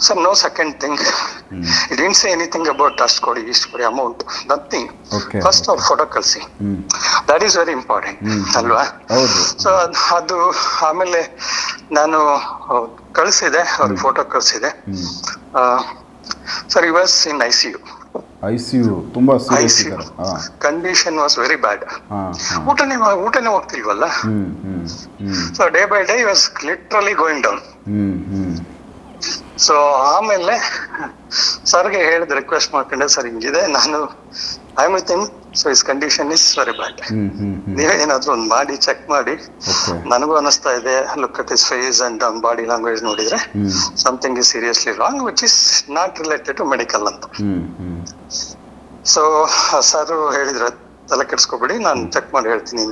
Sir no second thing didn't say anything about ಅಷ್ಟು ಕೊಡಿ ಇಷ್ಟು ಕೊಡಿ ಅಮೌಂಟ್ ನಥಿಂಗ್ Okay. ಫಸ್ಟ್ ಅವ್ರ ಫೋಟೋ ಕಳಿಸಿ ದಟ್ ಈಸ್ ವೆರಿ ಇಂಪಾರ್ಟೆಂಟ್ ಅಲ್ವಾ? ಸೊ ಅದು ಆಮೇಲೆ ನಾನು ಕಳಿಸಿದೆ ಅವ್ರ photo ಕಳಿಸಿದೆ. Sir you was in I C U I C U ತುಂಬಾ ಕಂಡೀಷನ್ ವಾಸ್ ವೆರಿ ಬ್ಯಾಡ್ ಊಟನೇ ಊಟನೇ ಹೋಗ್ತಿಲ್ವಲ್ಲ? So day by day was literally going down hmm hmm. So ಆಮೇಲೆ ಸರ್ಗೆ ಹೇಳಿದ ರಿಕ್ವೆಸ್ಟ್ ಮಾಡ್ಕೊಂಡೆ ಸರ್ ಹಿಂಗಿದೆ ನಾನು I with him so is condition is very bad ನೀವೇ ಏನಾದ್ರು ಒಂದು ಮಾಡಿ ಚೆಕ್ ಮಾಡಿ. ನನಗೂ ಅನಿಸ್ತಾ ಇದೆ look at is face and ಅವ್ನ್ ಬಾಡಿ ಲ್ಯಾಂಗ್ವೇಜ್ ನೋಡಿದ್ರೆ something is seriously wrong which is not related to medical ಅಂತ. ಸೊ ಸರ್ ಹೇಳಿದ್ರೆ ತಲೆ ಕೆಡ್ಸ್ಕೊಬೇಡಿ ನಾನು ಚೆಕ್ ಮಾಡಿ ಹೇಳ್ತೀನಿ.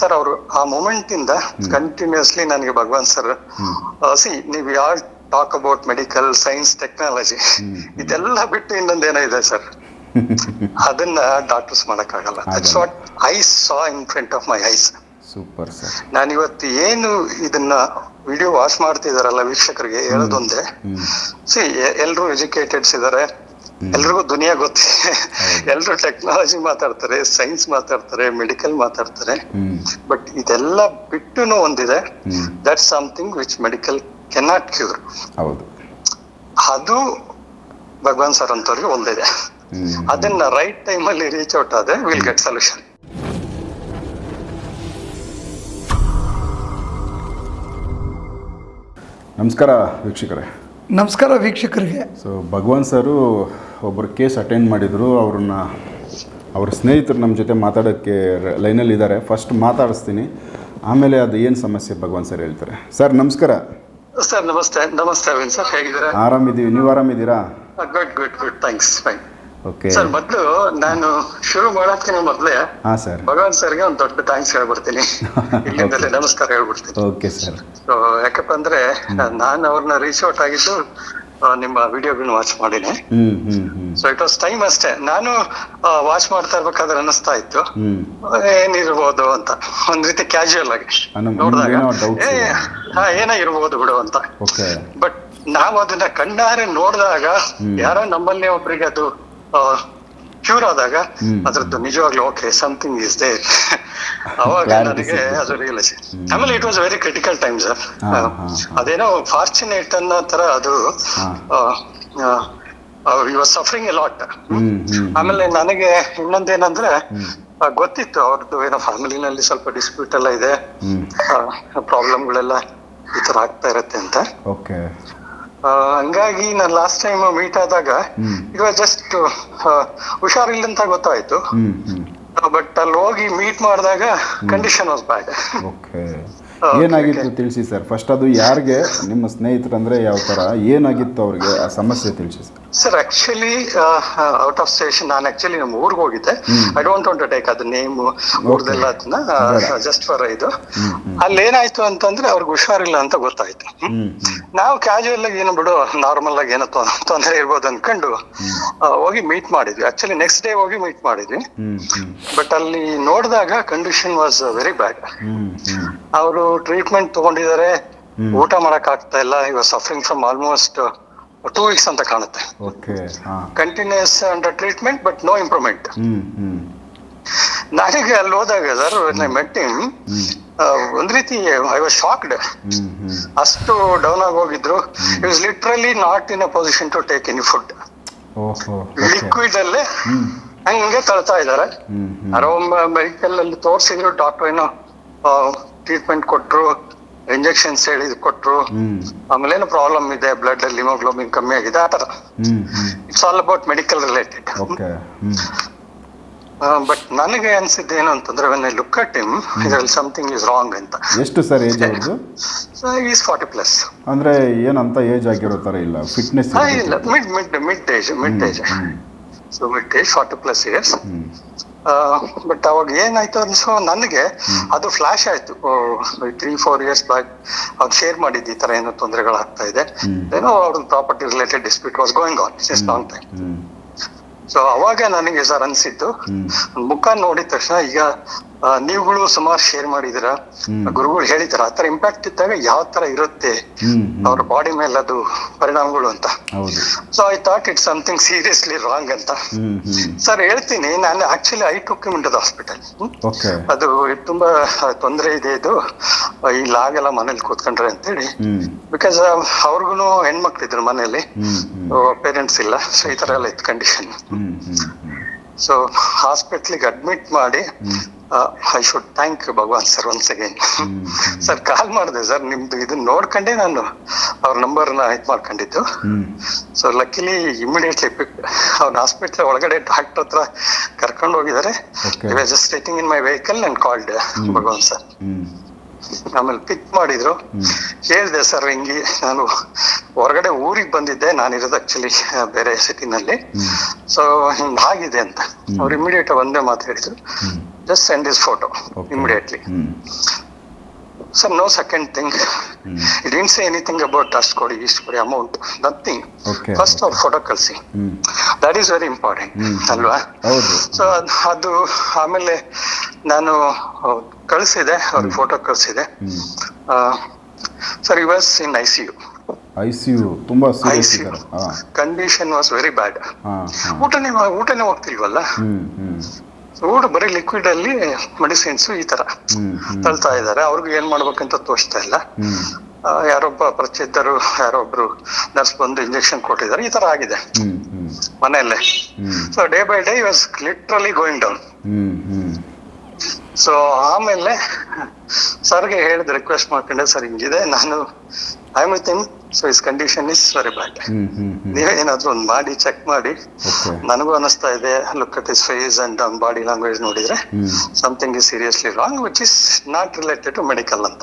ಸರ್ ಅವರು ಆ ಮೂಮೆಂಟ್ ಇಂದ ಕಂಟಿನ್ಯೂಸ್ಲಿ ನನಗೆ ಭಗವಾನ್ ಸರ್ ಸಿ ನೀವು ಯಾವ talk about medical science technology ಇದೆಲ್ಲ ಬಿಟ್ಟು ಇನ್ನೊಂದು ಏನೋ ಇದೆ ಸರ್. ಅದನ್ನ ಡಾಕ್ಟರ್ಸ್ ಮಾಡಕ್ಕಾಗಲ್ಲ. That's what I saw in front of my eyes super sir ನಾನು ಇವತ್ತು ಏನು ಇದನ್ನ ವಿಡಿಯೋ ವಾಚ್ ಮಾಡ್ತಿದಾರಲ್ಲ ವೀಕ್ಷಕರಿಗೆ ಹೇಳೋದೊಂದೇ. ಸಿ ಎಲ್ರು ಎಜುಕೇಟೆಡ್ಸ್ ಇದಾರೆ. ಎಲ್ರಿಗೂ ದುನಿಯಾ ಗೊತ್ತಿದೆ ಎಲ್ರು ಟೆಕ್ನಾಲಜಿ ಮಾತಾಡ್ತಾರೆ ಸೈನ್ಸ್ ಮಾತಾಡ್ತಾರೆ ಮೆಡಿಕಲ್ ಮಾತಾಡ್ತಾರೆ. ಬಟ್ ಇದೆಲ್ಲ ಬಿಟ್ಟು ಒಂದಿದೆ. That something which medical cannot cure ಹೌದು. ಅದು ಭಗವಾನ್ ಸರ್ ಅಂತವ್ರಿಗೆ ಒಂದಿದೆ ಅದನ್ನ ರೈಟ್ ಟೈಮ್ ಅಲ್ಲಿ ರೀಚ್ ಔಟ್ ಆದ್ರೆ ವಿಲ್ ಗೆಟ್ ಸೊಲ್ಯೂಷನ್ ನಮಸ್ಕಾರ ವೀಕ್ಷಕರೇ. ನಮಸ್ಕಾರ ವೀಕ್ಷಕರಿಗೆ. ಸೊ ಭಗವಾನ್ ಸರು ಒಬ್ಬರು ಕೇಸ್ ಅಟೆಂಡ್ ಮಾಡಿದರು. ಅವ್ರನ್ನ ಅವ್ರ ಸ್ನೇಹಿತರು ನಮ್ಮ ಜೊತೆ ಮಾತಾಡೋಕ್ಕೆ ಲೈನಲ್ಲಿ ಇದ್ದಾರೆ. ಫಸ್ಟ್ ಮಾತಾಡಿಸ್ತೀನಿ. ಆಮೇಲೆ ಅದು ಏನು ಸಮಸ್ಯೆ ಭಗವಾನ್ ಸರ್ ಹೇಳ್ತಾರೆ. ಸರ್ ನಮಸ್ಕಾರ. ಸರ್ ನಮಸ್ತೆ. ನಮಸ್ತೆ ಅರವಿಂದ್ ಸರ್. ಹೇಗಿದ್ದೀರಾ? ಆರಾಮಿದ್ದೀವಿ. ನೀವು ಆರಾಮಿದ್ದೀರಾ? Good good good thanks fine okay sir ಮೊದ್ಲು ನಾನು ಶುರು ಮಾಡೋಕ್ಕಿಂತ ಮೊದ್ಲೇ ಹಾಂ ಸರ್ ಭಗವಾನ್ ಸರ್ಗೆ ಒಂದು ದೊಡ್ಡ ಥ್ಯಾಂಕ್ಸ್ ಹೇಳ್ಬಿಡ್ತೀನಿ. ಇಲ್ಲಿಂದಲೇ ನಮಸ್ಕಾರ ಹೇಳ್ಬಿಡ್ತೀನಿ. ಓಕೆ ಸರ್ ಸೊ ಯಾಕಪ್ಪ ಅಂದ್ರೆ ನಾನು ಅವ್ರನ್ನ ರೀಚ್ ಔಟ್ ಆಗಿದ್ದು ನಿಮ್ಮ ವಿಡಿಯೋಗಳನ್ನ ವಾಚ್ ಮಾಡಿನಿ. ಸೊ ಇಟ್ ವಾಸ್ ಟೈಮ್ ಅಷ್ಟೇ. ನಾನು ವಾಚ್ ಮಾಡ್ತಾ ಇರ್ಬೇಕಾದ್ರೆ ಅನಿಸ್ತಾ ಇತ್ತು. ಏನಿರ್ಬೋದು ಅಂತ. ಒಂದ್ ರೀತಿ ಕ್ಯಾಶುಯಲ್ ಆಗಿ. ನೋಡಿದಾಗ. ಏನೋ ಇರ್ಬೋದು ಬಿಡು ಅಂತ. ಬಟ್ ನಾವು ಅದನ್ನ ಕಣ್ಣಾರೆ ನೋಡಿದಾಗ ಯಾರೋ ನಮ್ಮಲ್ಲಿ ಒಬ್ರಿಗೆ ಅದು ಕ್ಯೂರ್ ಆದಾಗ. ಅದ್ರದ್ದು ನಿಜವಾಗ್ಲೂ ಓಕೆ ಸಮಥಿಂಗ್ ಇಸ್ ದೇ ಅವಾಗ ನನಗೆ. ಅದು ರಿಯಲೈಸ್ ಆಮೇಲೆ it was very critical time sir. ಅದೇನೋ ಫಾರ್ಚುನೇಟ್ ಅನ್ನೋ ತರ ಅದು ವಾಸ್ ಸಫರಿಂಗ್ ಎ ಲಾಟ್ ಆಮೇಲೆ ನನಗೆ ಇನ್ನೊಂದೇನಂದ್ರೆ ಗೊತ್ತಿತ್ತು ಅವ್ರದ್ದು ಏನೋ ಫ್ಯಾಮಿಲಿನಲ್ಲಿ ಸ್ವಲ್ಪ ಡಿಸ್ಪ್ಯೂಟ್ ಎಲ್ಲ ಇದೆ. ಪ್ರಾಬ್ಲಮ್ ಪ್ರಾಬ್ಲಮ್ಗಳೆಲ್ಲ ಈ ತರ ಆಗ್ತಾ ಇರತ್ತೆ ಅಂತ. ಓಕೆ. ಆ, ಹಂಗಾಗಿ ನಾನು ಲಾಸ್ಟ್ ಟೈಮ್ ಮೀಟ್ ಆದಾಗ ಇಟ್ ವಾಸ್ ಜಸ್ಟ್ ಹುಷಾರಿಲ್ಲ ಅಂತ ಗೊತ್ತಾಯ್ತು. ಬಟ್ ಅಲ್ಲಿ ಹೋಗಿ ಮೀಟ್ ಮಾಡಿದಾಗ ಕಂಡೀಷನ್ ವಾಸ್ ಬ್ಯಾಡ್ ಓಕೆ. ಏನಾಗಿತ್ತು ತಿಳಿಸಿ ಸರ್? ಫಸ್ಟ್ ಅದು ಯಾರಿಗೆ ನಿಮ್ಮ ಸ್ನೇಹಿತರು ಅಂದ್ರೆ ಯಾವ ತರ ಏನಾಗಿತ್ತು ಅವ್ರಿಗೆ ಆ ಸಮಸ್ಯೆ ತಿಳಿಸಿ sir? Sir actually out of station ನಾನು ಆಕ್ಚುಲಿ ನಮ್ಮ ಊರಿಗೆ ಹೋಗಿದ್ದೆ. I don't want to take ಅದು ನೇಮ್ ಊರ್ದೆಲ್ಲ ಅದನ್ನ ಜಸ್ಟ್ ಫಾರ್ ಇದು. ಅಲ್ಲಿ ಏನಾಯ್ತು ಅಂತಂದ್ರೆ ಅವ್ರಿಗೆ ಹುಷಾರಿಲ್ಲ ಅಂತ ಗೊತ್ತಾಯ್ತು. ನಾವು ಕ್ಯಾಶುವಲ್ ಆಗಿ ಏನು ಬಿಡು ನಾರ್ಮಲ್ ಆಗಿ ಏನೋ ತೊಂದರೆ ಇರ್ಬೋದು ಅನ್ಕೊಂಡು ಹೋಗಿ ಮೀಟ್ ಮಾಡಿದ್ವಿ. ಆಕ್ಚುಲಿ ನೆಕ್ಸ್ಟ್ ಡೇ ಹೋಗಿ ಮೀಟ್ ಮಾಡಿದ್ವಿ. ಬಟ್ ಅಲ್ಲಿ ನೋಡಿದಾಗ ಕಂಡೀಷನ್ ವಾಸ್ ವೆರಿ ಬ್ಯಾಡ್ ಅವರು ಟ್ರೀಟ್ಮೆಂಟ್ ತಗೊಂಡಿದ್ದಾರೆ ಊಟ ಮಾಡಕ್ ಆಗ್ತಾ ಇಲ್ಲ. ಇವಾಗ suffering from almost two weeks ಅಂತ ಕಾಣುತ್ತೆ. Continues under treatment but no improvement ನನಗೆ ಅಲ್ಲಿ ಹೋದಾಗ ಸರ್ ಮೆಟ್ ಒಂದ್ ರೀತಿ ಐ ವಾಸ್ ಶಾಕ್ಡ್ ಅಷ್ಟು ಡೌನ್ ಆಗಿ ಹೋಗಿದ್ರು. Is literally not in a position to take any food liquid ಅಲ್ಲೇ ಹಂಗೆ ತಳ್ತಾ ಇದ್ದಾರೆ. ಅರೌಂಡ್ ಮೆಡಿಕಲ್ ಅಲ್ಲಿ ತೋರಿಸಿದ್ರು ಡಾಕ್ಟರ್ ಏನೋ ಟ್ರೀಟ್ಮೆಂಟ್ ಕೊಟ್ರು ಇಂಜೆಕ್ಷನ್ಸ್ ಹೇಳಿ ಕೊಟ್ರು ಆಮೇಲೆ ಏನು ಪ್ರಾಬ್ಲಮ್ ಇದೆ ಬ್ಲಡ್ ಅಲ್ಲಿ ಹಿಮೋಗ್ಲೋಬಿನ್ ಕಮ್ಮಿ ಆಗಿದೆ ಆ ತರ ಹ್ಞೂ ಹ್ಞೂ it's all about medical related but ನನಗೆ ಅನ್ಸಿದ್ದು ಏನು ಅಂತಂದ್ರೆ when I look at him. ಇದ್ರಲ್ಲಿ ಸಮಥಿಂಗ್ ಇಸ್ ರಾಂಗ್ ಅಂತ. ಎಷ್ಟು ಸರ್ ಏಜ್ ಅವ್ರದ್ದು? ಈಸ್ ಫಾರ್ಟಿ ಪ್ಲಸ್ ಅಂದ್ರೆ ಏನಂತ ಏಜ್ ಆಗಿರೋ ತರ ಇಲ್ಲ. ಫಿಟ್ನೆಸ್ ಇಲ್ಲ mid mid mid age mid age so mid age forty plus years but ಅವಾಗ ಏನಾಯ್ತು ಅನ್ಸೋ ನನಗೆ ಅದು ಫ್ಲಾಶ್ ಆಯ್ತು. ತ್ರೀ ಫೋರ್ ಇಯರ್ಸ್ ಬ್ಯಾಕ್ ಅವ್ರು ಶೇರ್ ಮಾಡಿದ್ದು ಈ ತರ ಏನೋ ತೊಂದರೆಗಳಾಗ್ತಾ ಇದೆ. ಏನೋ ಅವ್ರ property related dispute was going on is long time so ಅವಾಗ ನನಗೆ ಸರ್ ಅನ್ಸಿದ್ದು ಮುಖ ನೋಡಿದ ತಕ್ಷಣ ಈಗ ನೀವುಗಳು ಸುಮಾರು ಶೇರ್ ಮಾಡಿದಿರ. ಗುರುಗಳು ಹೇಳಿದಾರ ಆತರ ಇಂಪ್ಯಾಕ್ಟ್ ಇದ್ದಾಗ ಯಾವ ತರ ಇರುತ್ತೆ ಅವ್ರ ಬಾಡಿ ಮೇಲೆ ಅದು ಪರಿಣಾಮಗಳು ಅಂತ. So I thought it something seriously wrong ಅಂತ. ಸರ್ ಹೇಳ್ತೀನಿ ನಾನು actually I to the hospital ಅದು ತುಂಬಾ ತೊಂದರೆ ಇದೆ ಇದು. ಇಲ್ಲ ಆಗಲ್ಲ ಮನೇಲಿ ಕೂತ್ಕೊಂಡ್ರೆ ಅಂತೇಳಿ. ಬಿಕಾಸ್ ಅವ್ರಿಗೂ ಹೆಣ್ಮಕ್ಳಿದ್ರು ಮನೇಲಿ ಪೇರೆಂಟ್ಸ್ ಇಲ್ಲ. ಸೊ ಈ ತರ ಎಲ್ಲ ಇತ್ತು ಕಂಡೀಷನ್ ಸೊ ಹಾಸ್ಪಿಟ್ಲಿಗೆ ಅಡ್ಮಿಟ್ ಮಾಡಿ I should thank Bhagwan sir once again sir call ಮಾಡಿದೆ ಸರ್ ನಿಮ್ದು ಇದನ್ನ ನೋಡ್ಕೊಂಡೆ ನಾನು. ಅವ್ರ ನಂಬರ್ನ ಇದು ಮಾಡ್ಕೊಂಡಿದ್ದು. ಸೊ ಲಕ್ಕಿಲಿ ಇಮಿಡಿಯೇಟ್ಲಿ ಅವ್ನ ಹಾಸ್ಪಿಟ್ಲ್ ಒಳಗಡೆ ಡಾಕ್ಟರ್ ಹತ್ರ ಕರ್ಕೊಂಡು ಹೋಗಿದ್ದಾರೆ. Just stating in my vehicle and called Bhagwan sir ಆಮೇಲೆ ಪಿಕ್ ಮಾಡಿದ್ರು. ಹೇಳಿದೆ ಸರ್ ಹಿಂಗಿ ನಾನು ಹೊರಗಡೆ ಊರಿಗೆ ಬಂದಿದ್ದೆ. ನಾನು ಇರೋದು ಆಕ್ಚುಲಿ ಬೇರೆ ಸಿಟಿನಲ್ಲಿ ಸೊ ಹಿಂಗಾಗಿದೆ ಅಂತ. ಅವ್ರು ಇಮಿಡಿಯೇಟ್ ಒಂದೇ ಮಾತು ಹೇಳಿದ್ರು. Just send is photo Okay. Sir no second thing didn't say anything about ಅಷ್ಟು ಕೊಡಿ ಇಷ್ಟು ಕೊಡಿ ಅಮೌಂಟ್ ನಥಿಂಗ್ Okay. ಫಸ್ಟ್ ಅವ್ರ ಫೋಟೋ ಕಳಿಸಿ. ದಟ್ ಈಸ್ ವೆರಿ ಇಂಪಾರ್ಟೆಂಟ್ ಅಲ್ವಾ? ಸೊ ಅದು ಆಮೇಲೆ ನಾನು ಕಳಿಸಿದೆ ಅವ್ರಿಗೆ photo ಕಳಿಸಿದೆ. Sir was in I C U I C U ತುಂಬ ಕಂಡೀಷನ್ ವಾಸ್ ವೆರಿ ಬ್ಯಾಡ್ ಊಟನೇ ಊಟನೇ ಹೋಗ್ತಿಲ್ವಲ್ಲ? So, ಬರೀ ಲಿಕ್ವಿಡ್ ಅಲ್ಲಿ ಮೆಡಿಸಿನ್ಸ್ ಈ ತರ ತಳ್ತಾ ಇದ್ದಾರೆ. ಅವ್ರಿಗೆ ಏನ್ ಮಾಡ್ಬೇಕಂತ ತೋರಿಸ್ತಾ ಇಲ್ಲ ಯಾರೊಬ್ಬ ಪರಿಚಿತರು ಯಾರೊಬ್ರು ನರ್ಸ್ ಬಂದು ಇಂಜೆಕ್ಷನ್ ಕೊಟ್ಟಿದ್ದಾರೆ. ಈ ತರ ಆಗಿದೆ. ಮನೆಯಲ್ಲೇ. So day by day was literally going down so ಆಮೇಲೆ ಸರ್ಗೆ ಹೇಳಿದ ರಿಕ್ವೆಸ್ಟ್ ಮಾಡ್ಕೊಂಡೆ ಸರ್ ಹಿಂಗಿದೆ. ನಾನು I with so is condition is very bad ನೀವೇ ಏನಾದ್ರು ಒಂದು ಮಾಡಿ ಚೆಕ್ ಮಾಡಿ. ನನಗೂ ಅನಿಸ್ತಾ ಇದೆ look at is face and ಅವ್ನ್ ಬಾಡಿ ಲ್ಯಾಂಗ್ವೇಜ್ ನೋಡಿದ್ರೆ something is seriously wrong which is not related to medical ಅಂತ.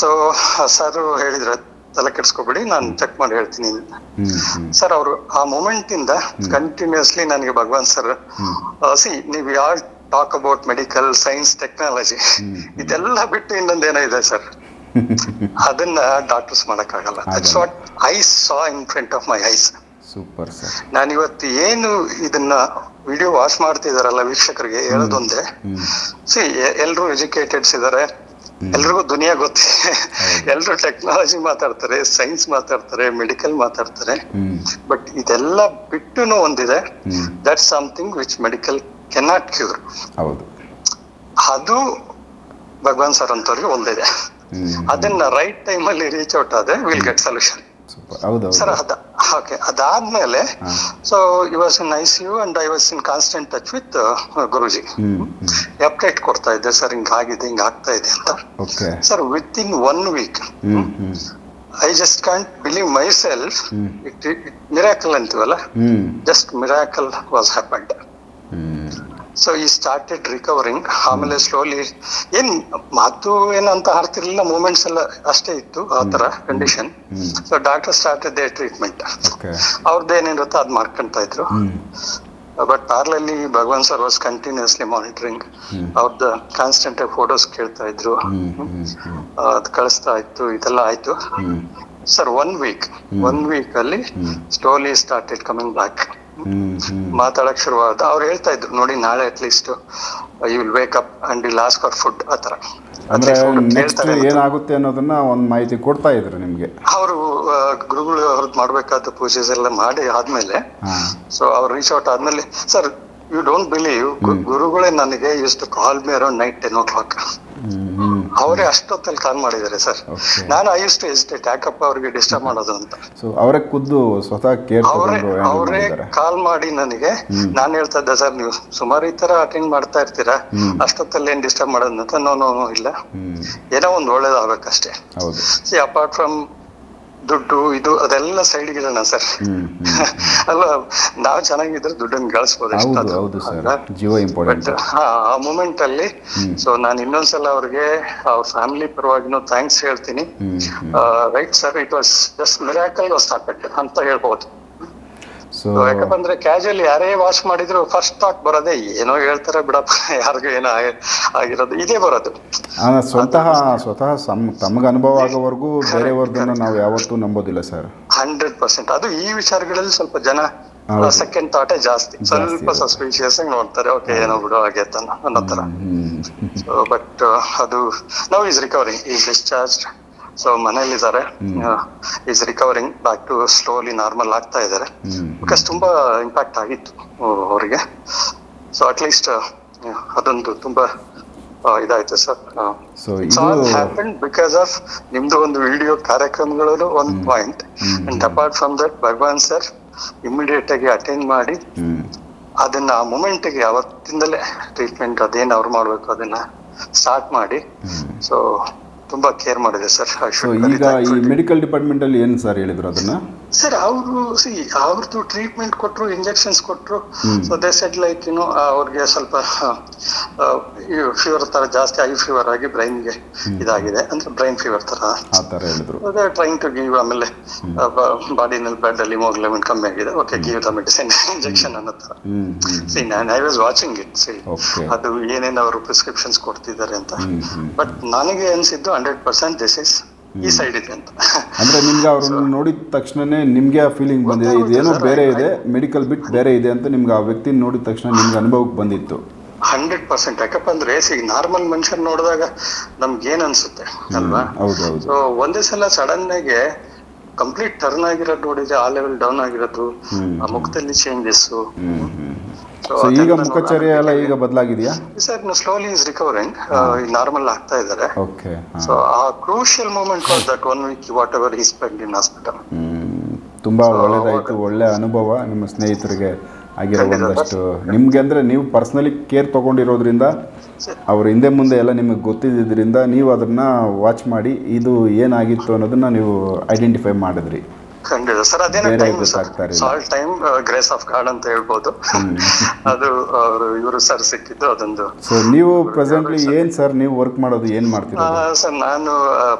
ಸೊ ಸರ್ ಹೇಳಿದ್ರೆ ತಲೆ ಕೆಡಿಸ್ಕೊಬೇಡಿ ನಾನು ಚೆಕ್ ಮಾಡಿ ಹೇಳ್ತೀನಿ. ಸರ್ ಅವರು ಆ ಮೂಮೆಂಟ್ ಇಂದ ಕಂಟಿನ್ಯೂಸ್ಲಿ ನನಗೆ ಭಗವಾನ್ ಸರ್ ಸಿ ನೀವು ಯಾವ talk about medical science technology ಇದೆಲ್ಲ ಬಿಟ್ಟು ಇನ್ನೊಂದೇನೋ ಇದೆ ಸರ್ ಅದನ್ನ ಡಾಕ್ಟರ್ಸ್ ಮಾಡಕ್ಕಾಗಲ್ಲ. That's what I saw in front of my eyes super sir ನಾನು ಇವತ್ತು ಏನು ಇದನ್ನ ವಿಡಿಯೋ ವಾಚ್ ಮಾಡ್ತಿದಾರಲ್ಲ ವೀಕ್ಷಕರಿಗೆ ಹೇಳೋದೊಂದೇ. ಸಿ ಎಲ್ರು ಎಜುಕೇಟೆಡ್ಸ್ ಇದಾರೆ. ಎಲ್ರಿಗೂ ದುನಿಯಾ ಗೊತ್ತಿದೆ ಎಲ್ರು ಟೆಕ್ನಾಲಜಿ ಮಾತಾಡ್ತಾರೆ ಸೈನ್ಸ್ ಮಾತಾಡ್ತಾರೆ ಮೆಡಿಕಲ್ ಮಾತಾಡ್ತಾರೆ. ಬಟ್ ಇದೆಲ್ಲ ಬಿಟ್ಟು ಒಂದಿದೆ. That something which medical cannot cure ಹೌದು. ಅದು ಭಗವಾನ್ ಸರ್ ಅಂತವ್ರಿಗೆ ಒಂದಿದೆ. ಅದನ್ನ ರೈಟ್ ಟೈಮ್ ಅಲ್ಲಿ ರೀಚ್ ಔಟ್ ಆದ್ರೆ ವಿಲ್ ಗೆಟ್ ಸೊಲ್ಯೂಷನ್ ಹೌದು ಸರ್ ಅದ ಓಕೆ ಅದಾದ್ಮೇಲೆ. So you was in I C U and I was in constant touch with Guruji. Update ಕೊಡ್ತಾ ಇದ್ದೆ ಸರ್ ಹಿಂಗ್ ಆಗಿದೆ ಹಿಂಗ್ ಆಗ್ತಾ ಇದೆ ಅಂತ. Sir within one week I just can't believe myself it miracle ಅಂತೀವಲ್ಲ? Just miracle was happened so ಈ ಸ್ಟಾರ್ಟೆಡ್ ರಿಕವರಿಂಗ್ ಆಮೇಲೆ ಸ್ಲೋಲಿ ಏನ್ ಮಾತು ಏನಂತ ಹಾಡ್ತಿರ್ಲಿಲ್ಲ ಮೂಮೆಂಟ್ಸ್ ಎಲ್ಲ ಅಷ್ಟೇ ಇತ್ತು ಆ ತರ condition. So doctor started they treatment ಅವ್ರದ್ದೇನಿರುತ್ತೋ ಅವ್ರದ್ದು ಏನಿರುತ್ತೋ ಅದ್ ಮಾಡ್ಕೊಂತ ಇದ್ರು. But ಪಾರ್ಲಲ್ಲಿ Bhagwan sir was continuously monitoring ಅವ್ರದ್ದು ಕಾನ್ಸ್ಟೆಂಟ್ ಫೋಟೋಸ್ ಕೇಳ್ತಾ ಇದ್ರು. ಅದ್ ಕಳಿಸ್ತಾ ಇತ್ತು ಇದೆಲ್ಲ ಆಯ್ತು. Sir one week one week ಅಲ್ಲಿ. ಸ್ಲೋಲಿ ಸ್ಟಾರ್ಟೆಡ್ ಕಮಿಂಗ್ ಬ್ಯಾಕ್ ಮಾತಾಡಕ್ ಶುರುವಾದ. ಅವ್ರು ಹೇಳ್ತಾ ಇದ್ರು ನೋಡಿ ನಾಳೆ at least you will wake up and will ask for food ಆತರ ಅಂದ್ರೆ ನೆಕ್ಸ್ಟ್ ಏನಾಗುತ್ತೆ ಅನ್ನೋದನ್ನ ಒಂದು ಮಾಹಿತಿ ಕೊಡ್ತಾ ಇದ್ರು ನಿಮ್ಗೆ. ಅವರು ಗುರುಗಳು ಅವ್ರದ್ದು ಮಾಡ್ಬೇಕಾದ ಪೂಜೆಸ್ ಎಲ್ಲ ಮಾಡಿ ಆದ್ಮೇಲೆ ಸೊ ಅವ್ರು ರೀಚ್ ಔಟ್ ಆದ್ಮೇಲೆ ಸರ್ ಯು ಡೋಂಟ್ ಬಿಲೀವ್ ಗುರುಗಳೇ ನನಗೆ use to call me around night ten o'clock ಅವರೇ ಅಷ್ಟೊತ್ತಲ್ಲಿ ಕಾಲ್ ಮಾಡಿದ್ದಾರೆ ಸರ್. ನಾನು ಐ ಟು ಎಸ್ಟೇಟ್ ಯಾಕಪ್ಪ ಅವ್ರಿಗೆ ಡಿಸ್ಟರ್ಬ್ ಮಾಡೋದು ಅಂತ. ಸೊ ಅವರೇ ಖುದ್ದು ಸ್ವತಃ ಕೇರ್ ಅವರೇ ಕಾಲ್ ಮಾಡಿ ನನಗೆ ನಾನು ಹೇಳ್ತಾ ಇದ್ದೆ ಸರ್ ನೀವು ಸುಮಾರು ಈ ತರ ಅಟೆಂಡ್ ಮಾಡ್ತಾ ಇರ್ತೀರಾ? ಅಷ್ಟೊತ್ತಲ್ಲಿ ಏನ್ ಡಿಸ್ಟರ್ಬ್ ಮಾಡೋದು ಅಂತ? ನೋ ನೋ ಇಲ್ಲ. ಏನೋ ಒಂದು ಒಳ್ಳೇದಾಗಬೇಕಷ್ಟೇ. ಸಿ ಅಪಾರ್ಟ್ ಫ್ರಮ್ ದುಡ್ಡು ಇದು ಅದೆಲ್ಲ ಸೈಡ್ಗಿಡೋಣ ಸರ್ ಹ್ಮ್ ಹ್ಮ್ ಅಲ್ಲ ನಾವು ಚೆನ್ನಾಗಿದ್ರೆ ದುಡ್ಡನ್ನು ಗಳಿಸ್ಬೋದು ಸರ್ ಆ ಮೂಮೆಂಟ್ ಅಲ್ಲಿ ಸೊ ನಾನು ಇನ್ನೊಂದ್ಸಲ ಅವ್ರಿಗೆ ಅವ್ರ ಫ್ಯಾಮಿಲಿ ಪರವಾಗಿನೂ ಥ್ಯಾಂಕ್ಸ್ ಹೇಳ್ತೀನಿ. Right sir it was just miracle was ಅಂತ ಹೇಳ್ಬೋದು. ಸೊ ಯಾಕಂದ್ರೆ ಕ್ಯಾಜುವಲ್ ಯಾರೇ ವಾಶ್ ಮಾಡಿದ್ರು ಫಸ್ಟ್ ಥಾಟ್ ಬರೋದೇ ಏನೋ ಹೇಳ್ತಾರೆ ಬಿಡಪ್ಪ ಯಾರಿಗೂ ಏನೋ ಆಗಿ- ಆಗಿರೋದು ಇದೇ ಬರೋದು. ಸ್ವತಃ ಸ್ವತಃ ತಮಗೆ ಅನುಭವ ಆಗೋವರೆಗೂ ಬೇರೆಯವ್ರದನ್ನು ನಾವು ಯಾವತ್ತೂ ನಂಬೋದಿಲ್ಲ ಸರ್ ಹಂಡ್ರೆಡ್ ಪರ್ಸೆಂಟ್ ಅದು ಈ ವಿಚಾರಗಳಲ್ಲಿ ಸ್ವಲ್ಪ ಜನ ಸೆಕೆಂಡ್ ಥಾಟೇ ಜಾಸ್ತಿ. ಸ್ವಲ್ಪ ಸಸ್ಪೆಷಿಯಸ್ ಆಗಿ ನೋಡ್ತಾರೆ ಓಕೆ ಏನೋ ಬಿಡು ಹಾಗೆ ಅನ್ನೋ ತರ. ಬಟ್ ಅದು now is recovering is discharge so ಮನೇಲಿದ್ದಾರೆ is recovering back to slowly normal ಆಗ್ತಾ ಇದ್ದಾರೆ. ಬಿಕಾಸ್ ತುಂಬಾ ಇಂಪ್ಯಾಕ್ಟ್ ಆಗಿತ್ತು ಅವರಿಗೆ. ಸೊ ಅಟ್ ಲೀಸ್ಟ್ ಅದೊಂದು ತುಂಬಾ ಆ, ಇದಾಯ್ತು ಸರ್. ಹ್ಯಾಪನ್ ಬಿಕಾಸ್ ಆಫ್ ನಿಮ್ದು ಒಂದು ವಿಡಿಯೋ ಕಾರ್ಯಕ್ರಮಗಳಲ್ಲೂ ಒಂದು point and apart from that Bhagwan sir immediate ಆಗಿ ಅಟೆಂಡ್ ಮಾಡಿ ಅದನ್ನ ಆ ಮೂಮೆಂಟ್ಗೆ ಅವತ್ತಿಂದಲೇ ಟ್ರೀಟ್ಮೆಂಟ್ ಅದೇನ್ ಅವ್ರು ಮಾಡ್ಬೇಕು ಅದನ್ನ ಸ್ಟಾರ್ಟ್ ಮಾಡಿ. ಸೊ ತುಂಬಾ ಕೇರ್ ಮಾಡಿದೆ ಸರ್. ಈಗ ಈ ಮೆಡಿಕಲ್ ಡಿಪಾರ್ಟ್ಮೆಂಟ್ ಅಲ್ಲಿ ಏನು ಸರ್ ಹೇಳಿದ್ರು ಅದನ್ನು? ಸರ್ ಅವರು ಸಿ ಅವ್ರದ್ದು ಟ್ರೀಟ್ಮೆಂಟ್ ಕೊಟ್ರು ಇಂಜೆಕ್ಷನ್ಸ್ ಕೊಟ್ರು ಸೊ ದೇ ಸೆಡ್ ಲೈಕ್ ಏನು ಅವ್ರಿಗೆ ಸ್ವಲ್ಪ ಫೀವರ್ ತರ ಜಾಸ್ತಿ ಐ ಫೀವರ್ ಆಗಿ ಬ್ರೈನ್ಗೆ ಇದಾಗಿದೆ. ಅಂದ್ರೆ ಬ್ರೈನ್ ಫೀವರ್ ತರ. ಟ್ರೈಂಗ್ ಟು ಗಿವ್ ಆಮೇಲೆ ಬಾಡಿನಲ್ಲಿ ಬ್ಲಡ್ ಅಲ್ಲಿ ಹಿಮೋಗ್ಲೋಬಿನ್ ಕಮ್ಮಿ ಆಗಿದೆ. Okay give the medicine injection ಅನ್ನೋ ತರ. ಸಿ ನಾನು I was watching it see. ಅದು ಏನೇನು ಅವರು ಪ್ರಿಸ್ಕ್ರಿಪ್ಷನ್ಸ್ ಕೊಡ್ತಿದ್ದಾರೆ ಅಂತ. ಬಟ್ ನನಗೆ ಅನ್ಸಿದ್ದು ಹಂಡ್ರೆಡ್ ಪರ್ಸೆಂಟ್ ದಿಸ್ ಇಸ್ ಈ ಸೈಡ್ ಇದೆ ಅಂತ. ಅಂದ್ರೆ ನಿಮ್ಗೆ ಅವ್ರನ್ನ ನೋಡಿದ ತಕ್ಷಣನೇ ನಿಮಗೆ ಆ ಫೀಲಿಂಗ್ ಬಂದಿದೆ. ಇದೇನೋ ಬೇರೆ ಇದೆ ಮೆಡಿಕಲ್ ಬಿಟ್ಟು ಬೇರೆ ಇದೆ ಅಂತ ನಿಮ್ಗೆ ಆ ವ್ಯಕ್ತಿ ನೋಡಿದ ತಕ್ಷಣ ನಿಮ್ಗೆ ಅನುಭವಕ್ಕೆ ಬಂದಿತ್ತು. Hundred percent. ಯಾಕಪ್ಪ ಅಂದ್ರೆ ಈಗ ನಾರ್ಮಲ್ ಮನುಷ್ಯನ್ ನೋಡಿದಾಗ ನಮ್ಗೆ ಏನ್ ಅನ್ಸುತ್ತೆ ಅಲ್ವಾ? ಸೊ ಒಂದೇ ಸಲ ಸಡನ್ ಆಗಿ ಕಂಪ್ಲೀಟ್ ಟರ್ನ್ ಆಗಿರೋದು ನೋಡಿದ್ರೆ ಆ ಲೆವೆಲ್ ಡೌನ್ ಆಗಿರೋದು ಆ ಮುಖದಲ್ಲಿ ಚೇಂಜಸ್ ಸೊ ಈಗ ಮುಖಚರ್ಯ ಎಲ್ಲ ಈಗ ಬದಲಾಗಿದೆಯಾ? Sir slowly is recovering normal ಆಗ್ತಾ ಇದ್ದಾರೆ. ಓಕೆ ಸೊ ಆ crucial moment was that one week whatever he spend in hospital ತುಂಬಾ ಒಳ್ಳೆಯದಾಯಿತು ಒಳ್ಳೆ ಅನುಭವ ನಿಮ್ಮ ಸ್ನೇಹಿತರಿಗೆ ಆಗಿರೋ ಒಂದಷ್ಟು. ನಿಮ್ಗೆ ಅಂದ್ರೆ ನೀವು ಪರ್ಸ್ನಲಿ ಕೇರ್ ತಗೊಂಡಿರೋದ್ರಿಂದ ಅವ್ರ ಹಿಂದೆ ಮುಂದೆ ಎಲ್ಲ ನಿಮಗೆ ಗೊತ್ತಿದ್ದರಿಂದ ನೀವು ಅದನ್ನ ವಾಚ್ ಮಾಡಿ ಇದು ಏನಾಗಿತ್ತು ಅನ್ನೋದನ್ನ ನೀವು ಐಡೆಂಟಿಫೈ ಮಾಡಿದ್ರಿ. ಖಂಡಿತ ಸರ್ ಅದೇನೋ ಟೈಮ್ ಸರ್. ಸಾಲ್ ಟೈಮ್ ಗ್ರೇಸ್ ಆಫ್ ಗಾಡ್ ಅಂತ ಹೇಳ್ಬೋದು. ಅದು ಅವರು ಇವರು ಸರ್ ಸಿಕ್ಕಿದ್ದು ಅದೊಂದು ನೀವು ಪ್ರೆಸೆಂಟ್ಲಿ ಏನ್ ಸರ್ ನೀವು ವರ್ಕ್ ಮಾಡೋದು ಏನ್ ಮಾಡ್ತೀರಾ ಸರ್ ನಾನು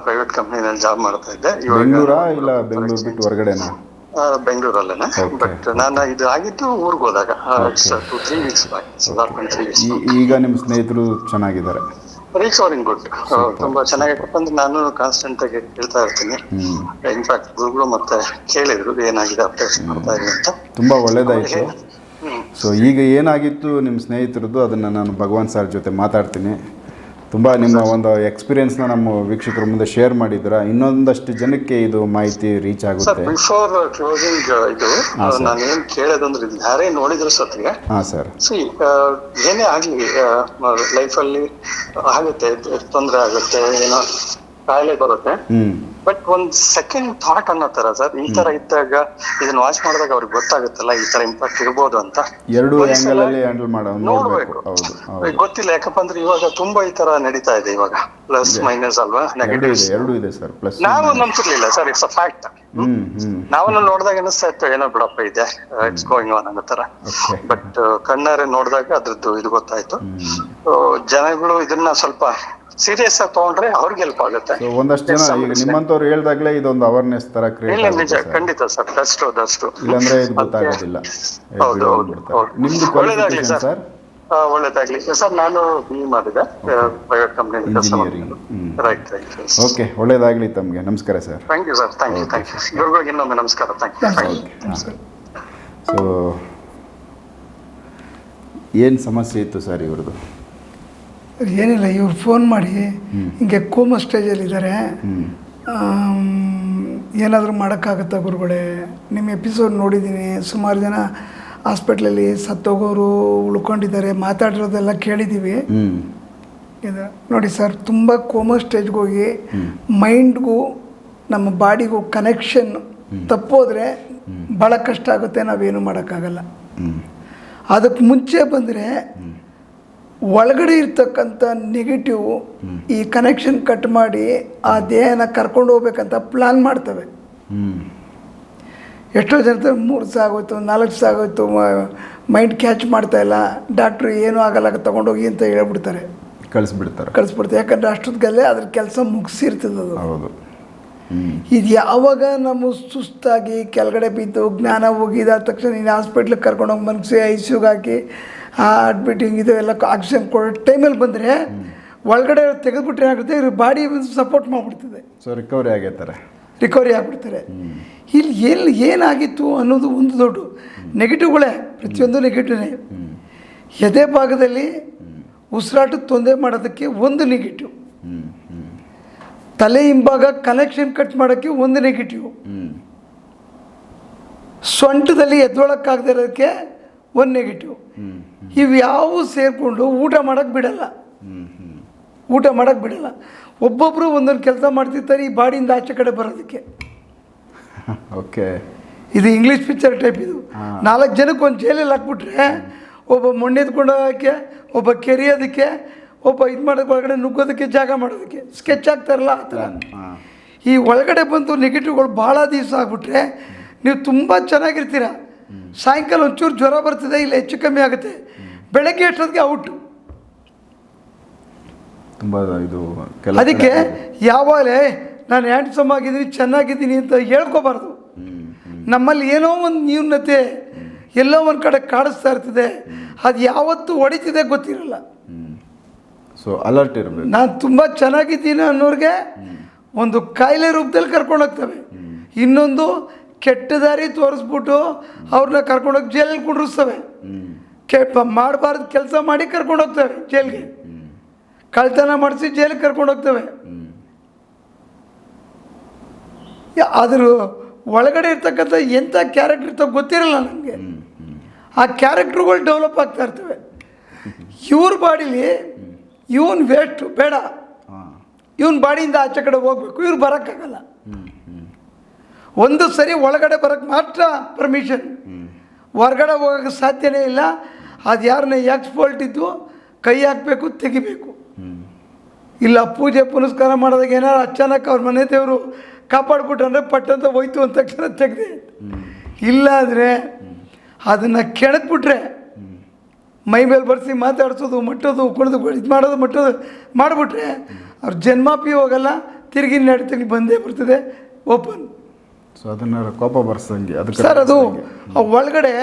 ಪ್ರೈವೇಟ್ ಕಂಪ್ನಿನಲ್ಲಿ ಜಾಬ್ ಮಾಡ್ತಾ ಇದ್ದೆ. ಬೆಂಗಳೂರಾ ಇಲ್ಲ ಬೆಂಗಳೂರು ಬಿಟ್ಟು ಹೊರಗಡೆನಾ? ಬೆಂಗಳೂರಲ್ಲೇನೆ. ಬಟ್ ನಾನು ಇದು ಆಗಿದ್ದು ಊರಿಗೆ ಹೋದಾಗ. ಟೂ ತ್ರೀ ವೀಕ್ಸ್ ಬ್ಯಾಕ್ ಈಗ ನಿಮ್ಮ ಸ್ನೇಹಿತರು ಚೆನ್ನಾಗಿದ್ದಾರೆ. ರಿಕವರಿಂಗ್ ಗುಡ್ ತುಂಬಾ ಚೆನ್ನಾಗಿ ಅಂದ್ರೆ ನಾನು ಕಾನ್ಸ್ಟೆಂಟ್ ಆಗಿ ಕೇಳ್ತಾ ಇರ್ತೀನಿ. ಇನ್ಫ್ಯಾಕ್ಟ್ ಗುರುಗಳು ಮತ್ತೆ ಕೇಳಿದ್ರು ಏನಾಗಿದೆ ಅಪ್ಡೇಟ್ಸ್ ಮಾಡ್ತಾ ಇದೆ ಅಂತ. ತುಂಬಾ ಒಳ್ಳೇದಾಯ್ತು. ಸೊ ಈಗ ಏನಾಗಿತ್ತು ನಿಮ್ಮ ಸ್ನೇಹಿತರದ್ದು ಅದನ್ನು ನಾನು ಭಗವಾನ್ ಸರ್ ಜೊತೆ ಮಾತಾಡ್ತೀನಿ. ತುಂಬ ನಿಮ್ಮ ಒಂದು ಎಕ್ಸ್ಪೀರಿಯನ್ಸ್ನ ನಮ್ಮ ವೀಕ್ಷಕರ ಮುಂದೆ ಶೇರ್ ಮಾಡಿದ್ರ ಇನ್ನೊಂದಷ್ಟು ಜನಕ್ಕೆ ಇದು ಮಾಹಿತಿ ರೀಚ್ ಆಗುತ್ತೆ. ಬಿಫೋರ್ ಕ್ಲೋಸಿಂಗ್ ಇದು ನಾನು ಏನ್ ಕೇಳೋದಂದ್ರೆ ಯಾರೇ ನೋಡಿದ್ರು ಸತ್ಗೆ ಹಾಂ ಸರ್ ಸಿ ಏನೇ ಆಗ್ಲಿ ಲೈಫಲ್ಲಿ ಆಗುತ್ತೆ ತೊಂದರೆ ಆಗುತ್ತೆ ಏನೋ ಕಾಯಿಲೆ ಬರುತ್ತೆ. ಬಟ್ ಒಂದ್ ಸೆಕೆಂಡ್ ಥಾಟ್ ಅನ್ನೋ ತರ ಸರ್. ಈ ತರ ಇದ್ದಾಗ ಇದನ್ನ ವಾಚ್ ಮಾಡಿದಾಗ ಅವ್ರಿಗೆ ಗೊತ್ತಾಗುತ್ತಲ್ಲ ಈ ತರ ಇಂಪ್ಯಾಕ್ಟ್ ಇರ್ಬೋದು ಅಂತ. ಎರಡು ಹ್ಯಾಂಡಲ್ ಮಾಡೋ ನೋಡಬೇಕು. ಗೊತ್ತಿಲ್ಲ ಯಾಕಪ್ಪ ಅಂದ್ರೆ ಇವಾಗ ತುಂಬಾ ಈ ತರ ನಡೀತಾ ಇದೆ ಇವಾಗ. ಪ್ಲಸ್ ಮೈನಸ್ ಅಲ್ವಾ? ನೆಗೆಟಿವ್ ಎರಡೂ ಇದೆ ಸರ್ ಪ್ಲಸ್ ನಾವು ನಂಬ್ತಿರ್ಲಿಲ್ಲ ಸರ್ ಇಟ್ಸ್ ಅ ಫ್ಯಾಕ್ಟ್ ಹ್ಞೂ ನೋಡಿದಾಗ ಅನಿಸ್ತಾ ಇತ್ತು ಏನೋ ಬಿಡಪ್ಪ ಇದೆ ಇಟ್ಸ್ ಗೋಯಿಂಗ್ ಆನ್ ಅನ್ನೋ ತರ. ಬಟ್ ಕಣ್ಣಾರೆ ನೋಡಿದಾಗ ಅದ್ರದ್ದು ಇದು ಗೊತ್ತಾಯ್ತು. ಜನಗಳು ಇದನ್ನ ಸ್ವಲ್ಪ ಸೀರಿಯಸ್ ಆಗಿ ತಗೊಂಡ್ರೆ ಅವ್ರಿಗೆ ಹೆಲ್ಪ್ ಆಗುತ್ತೆ. ಒಂದಷ್ಟು ಜನ ಈಗ ಹೇಳ್ದಾಗ್ಲೇ ಹೇಳ್ದಾಗಲೇ ಇದೊಂದು ಅವೇರ್ನೆಸ್ ತರ ಕ್ರಿಯೇಟ್ ಇಲ್ಲ ನಿಜ ಖಂಡಿತ ಸರ್ ದಷ್ಟು ದಷ್ಟು. ಇಲ್ಲಾಂದ್ರೆ ಇದು ಗೊತ್ತಾಗೋದಿಲ್ಲ. ಹೌದು ಹೌದು ನಿಮ್ದು ಒಳ್ಳೇದಾಗ್ಲಿ ಸರ್. ಒಳ್ಳೇದಾಗ್ಲಿ. ಸರ್ ನಾನು ಬಿ ಮಾಡಿದೆ. ಪ್ರೈವೇಟ್ ಕಂಪ್ನಿ ಕೆಲಸ. ರೈಟ್ ರೈಟ್ ಓಕೆ ಒಳ್ಳೇದಾಗಲಿ ತಮಗೆ. ನಮಸ್ಕಾರ sir. Thank you sir thank you thank you ಇವ್ರುಗಳಿಗೆ ಇನ್ನೊಮ್ಮೆ ನಮಸ್ಕಾರ. ಥ್ಯಾಂಕ್ ಯು ಸೊ ಏನು ಸಮಸ್ಯೆ ಇತ್ತು ಸರ್ ಇವ್ರದ್ದು? ಏನಿಲ್ಲ ಇವ್ರು ಫೋನ್ ಮಾಡಿ ಹಿಂಗೆ ಕೋಮ ಸ್ಟೇಜಲ್ಲಿ ಇದ್ದಾರೆ ಏನಾದರೂ ಮಾಡೋಕ್ಕಾಗುತ್ತಾ ಗುರುಗಳೇ? ನಿಮ್ಮ ಎಪಿಸೋಡ್ ನೋಡಿದ್ದೀನಿ. ಸುಮಾರು ಜನ ಹಾಸ್ಪಿಟ್ಲಲ್ಲಿ ಸತ್ತೋಗೋರು ಉಳ್ಕೊಂಡಿದ್ದಾರೆ ಮಾತಾಡಿರೋದೆಲ್ಲ ಕೇಳಿದ್ದೀವಿ ಇದು ನೋಡಿ ಸರ್ ತುಂಬ ಕೋಮ ಸ್ಟೇಜ್ಗೆ ಹೋಗಿ ಮೈಂಡ್ಗೂ ನಮ್ಮ ಬಾಡಿಗೂ ಕನೆಕ್ಷನ್ ತಪ್ಪೋದ್ರೆ ಭಾಳ ಕಷ್ಟ ಆಗುತ್ತೆ ನಾವೇನು ಮಾಡೋಕ್ಕಾಗಲ್ಲ. ಅದಕ್ಕೆ ಮುಂಚೆ ಬಂದರೆ ಒಳಗಡೆ ಇರ್ತಕ್ಕಂಥ ನೆಗೆಟಿವ್ ಈ ಕನೆಕ್ಷನ್ ಕಟ್ ಮಾಡಿ ಆ ದೇಹನ ಕರ್ಕೊಂಡು ಹೋಗ್ಬೇಕಂತ ಪ್ಲಾನ್ ಮಾಡ್ತವೆ. ಎಷ್ಟೋ ಜನ ಮೂರು ಸಾಗೋಯ್ತು ಆಗೋಯ್ತು ನಾಲ್ಕು ಸಾವಿರ ಆಗೋಯ್ತು ಮೈಂಡ್ ಕ್ಯಾಚ್ ಮಾಡ್ತಾ ಇಲ್ಲ ಡಾಕ್ಟ್ರು ಏನೂ ಆಗಲ್ಲ ತೊಗೊಂಡೋಗಿ ಅಂತ ಹೇಳ್ಬಿಡ್ತಾರೆ. ಕಳಿಸ್ಬಿಡ್ತಾರೆ. ಕಳಿಸ್ಬಿಡ್ತಾರೆ. ಯಾಕಂದ್ರೆ ಅಷ್ಟೊತ್ತಿಗಲ್ಲೇ ಅದ್ರ ಕೆಲಸ ಮುಗಿಸಿರ್ತದೆ ಅದು. ಹೌದು. ಇದು ಯಾವಾಗ ನಮ್ಮ ಸುಸ್ತಾಗಿ ಕೆಳಗಡೆ ಬಿದ್ದು ಜ್ಞಾನ ಹೋಗಿದ ತಕ್ಷಣ ನೀನು ಹಾಸ್ಪಿಟ್ಲಿಗೆ ಕರ್ಕೊಂಡೋಗಿ ಮನಸ್ಸಿ ಐ ಸಿಗೆ ಹಾಕಿ ಆ ಅಡ್ಮಿಟಿಂಗ್ ಇದು ಎಲ್ಲ ಆಕ್ಸಿಜನ್ ಕೊಡೋ ಟೈಮಲ್ಲಿ ಬಂದರೆ ಒಳಗಡೆ ತೆಗೆದುಬಿಟ್ರೆ ಏನಾಗುತ್ತೆ? ಇವ್ರ ಬಾಡಿ ಸಪೋರ್ಟ್ ಮಾಡಿಬಿಡ್ತದೆ. ಸೊ ರಿಕವರಿ ಆಗೈತಾರೆ. ರಿಕವರಿ ಆಗಿಬಿಡ್ತಾರೆ ಇಲ್ಲಿ ಎಲ್ಲಿ ಏನಾಗಿತ್ತು ಅನ್ನೋದು ಒಂದು ದೊಡ್ಡ. ನೆಗೆಟಿವ್ಗಳೇ ಪ್ರತಿಯೊಂದು ನೆಗೆಟಿವ್ನೇ ಎದೆ ಭಾಗದಲ್ಲಿ ಉಸಿರಾಟದ ತೊಂದರೆ ಮಾಡೋದಕ್ಕೆ ಒಂದು ನೆಗೆಟಿವ್ ತಲೆ ಹಿಂಭಾಗ ಕನೆಕ್ಷನ್ ಕಟ್ ಮಾಡೋಕ್ಕೆ ಒಂದು ನೆಗೆಟಿವ್ ಸೊಂಟದಲ್ಲಿ ಎದ್ದೊಳಕ್ಕಾಗದೇ ಇರೋದಕ್ಕೆ ಒಂದು ನೆಗೆಟಿವ್ ಇವ್ಯಾವೂ ಸೇರಿಕೊಂಡು ಊಟ ಮಾಡೋಕ್ಕೆ ಬಿಡಲ್ಲ. ಊಟ ಮಾಡೋಕ್ಕೆ ಬಿಡಲ್ಲ. ಒಬ್ಬೊಬ್ಬರು ಒಂದೊಂದು ಕೆಲಸ ಮಾಡ್ತಿರ್ತಾರೆ ಈ ಬಾಡಿಯಿಂದ ಆಚೆ ಕಡೆ ಬರೋದಕ್ಕೆ. ಓಕೆ ಇದು ಇಂಗ್ಲೀಷ್ ಪಿಕ್ಚರ್ ಟೈಪ್ ಇದು. ನಾಲ್ಕು ಜನಕ್ಕೆ ಒಂದು ಜೈಲಲ್ಲಿ ಹಾಕ್ಬಿಟ್ರೆ ಒಬ್ಬ ಮಣ್ಣು ಎತ್ಕೊಂಡು ಹೋಗೋಕ್ಕೆ ಒಬ್ಬ ಕೆರೆಯೋದಕ್ಕೆ ಒಬ್ಬ ಇದು ಮಾಡೋಕ್ಕೆ ಒಳಗಡೆ ನುಗ್ಗೋದಕ್ಕೆ ಜಾಗ ಮಾಡೋದಕ್ಕೆ. ಸ್ಕೆಚ್ ಆಗ್ತಾರಲ್ಲ ಆ ಥರ. ಈ ಒಳಗಡೆ ಬಂದು ನೆಗೆಟಿವ್ಗಳು ಭಾಳ ದಿವಸ ಆಗ್ಬಿಟ್ರೆ ನೀವು ತುಂಬ ಚೆನ್ನಾಗಿರ್ತೀರ. ಸಾಯಂಕಾಲ ಒಂಚೂರು ಜ್ವರ ಬರ್ತದೆ ಇಲ್ಲ ಹೆಚ್ಚು ಕಮ್ಮಿ ಆಗುತ್ತೆ. ಬೆಳಗ್ಗೆ ಎಷ್ಟೊತ್ತಿಗೆ ಔಟ್? ತುಂಬ ಇದು ಅದಕ್ಕೆ ಯಾವಾಗಲೇ ನಾನು ಹ್ಯಾಂಡ್ಸಮ್ ಆಗಿದ್ದೀನಿ ಚೆನ್ನಾಗಿದ್ದೀನಿ ಅಂತ ಹೇಳ್ಕೋಬಾರ್ದು. ನಮ್ಮಲ್ಲಿ ಏನೋ ಒಂದು ನ್ಯೂನತೆ ಎಲ್ಲೋ ಒಂದು ಕಡೆ ಕಾಡಿಸ್ತಾ ಇರ್ತದೆ. ಅದು ಯಾವತ್ತೂ ಹೊಡಿತಿದೆ ಗೊತ್ತಿರಲ್ಲ. ಸೊ ಅಲರ್ಟ್ ಇರಬೇಕು. ನಾನು ತುಂಬ ಚೆನ್ನಾಗಿದ್ದೀನಿ ಅನ್ನೋರಿಗೆ ಒಂದು ಕಾಯಿಲೆ ರೂಪದಲ್ಲಿ ಕರ್ಕೊಂಡು ಹೋಗ್ತವೆ. ಇನ್ನೊಂದು ಕೆಟ್ಟ ದಾರಿ ತೋರಿಸ್ಬಿಟ್ಟು ಅವ್ರನ್ನ ಕರ್ಕೊಂಡೋಗಿ ಜೈಲಿಗೆ ಕುಂಡ್ರಿಸ್ತವೆ ಕೆಪ್ಪ ಕೆ ಮಾಡಬಾರ್ದು ಕೆಲಸ ಮಾಡಿ ಕರ್ಕೊಂಡು ಹೋಗ್ತವೆ ಜೈಲಿಗೆ. ಕಳ್ತನ ಮಾಡಿಸಿ ಜೈಲಿಗೆ ಕರ್ಕೊಂಡು ಹೋಗ್ತವೆ ಹ್ಞೂ ಯಾ- ಅದ್ರ ಒಳಗಡೆ ಇರ್ತಕ್ಕಂಥ ಎಂಥ ಕ್ಯಾರೆಕ್ಟರ್ ಇರ್ತವೆ ಗೊತ್ತಿರಲ್ಲ ನನಗೆ. ಆ ಕ್ಯಾರೆಕ್ಟ್ರುಗಳು ಡೆವಲಪ್ ಆಗ್ತಾ ಇರ್ತವೆ. ಇವ್ರ ಬಾಡಿಲಿ ಇವನ್ ವೇಸ್ಟು ಬೇಡ. ಇವನ್ ಬಾಡಿಯಿಂದ ಆಚೆ ಕಡೆ ಹೋಗ್ಬೇಕು. ಇವ್ರು ಬರೋಕ್ಕಾಗಲ್ಲ. ಒಂದು ಸರಿ ಒಳಗಡೆ ಬರೋಕ್ಕೆ ಮಾತ್ರ ಪರ್ಮಿಷನ್ ಹೊರಗಡೆ ಹೋಗೋಕ್ಕೆ ಸಾಧ್ಯನೇ ಇಲ್ಲ. ಅದು ಯಾರನ್ನ ಎಕ್ಸ್ಪೋರ್ಟ್ ಇದ್ದು ಕೈ ಹಾಕಬೇಕು, ತೆಗಿಬೇಕು. ಇಲ್ಲ, ಪೂಜೆ ಪುನಸ್ಕಾರ ಮಾಡಿದಾಗ ಏನಾರು ಅಚಾನಕ್ ಅವ್ರ ಮನೆ ದೇವರು ಅಂದರೆ ಪಟ್ಟಂತ ಹೋಯ್ತು ಅಂತ ತಕ್ಷಣ ತೆಗೆದೆ. ಇಲ್ಲಾದರೆ ಅದನ್ನು ಕೆಣಕ್ಬಿಟ್ರೆ ಮೈ ಮೇಲೆ ಬರ್ಸಿ ಮಾತಾಡ್ಸೋದು, ಮಟ್ಟೋದು, ಕುಣಿದು, ಇದು ಮಾಡೋದು, ಮಟ್ಟೋದು ಮಾಡಿಬಿಟ್ರೆ ಅವ್ರ ಜನ್ಮಾಪಿ ಹೋಗಲ್ಲ, ತಿರುಗಿ ಎರಡು ಬಂದೇ ಬರ್ತದೆ, ಓಪನ್. ಸೊ ಅದನ್ನು ಕೋಪ ಬರ್ಸಂಗೆ ಅದಕ್ಕೆ ಸರ್ ಅದು ಒಳಗಡೆ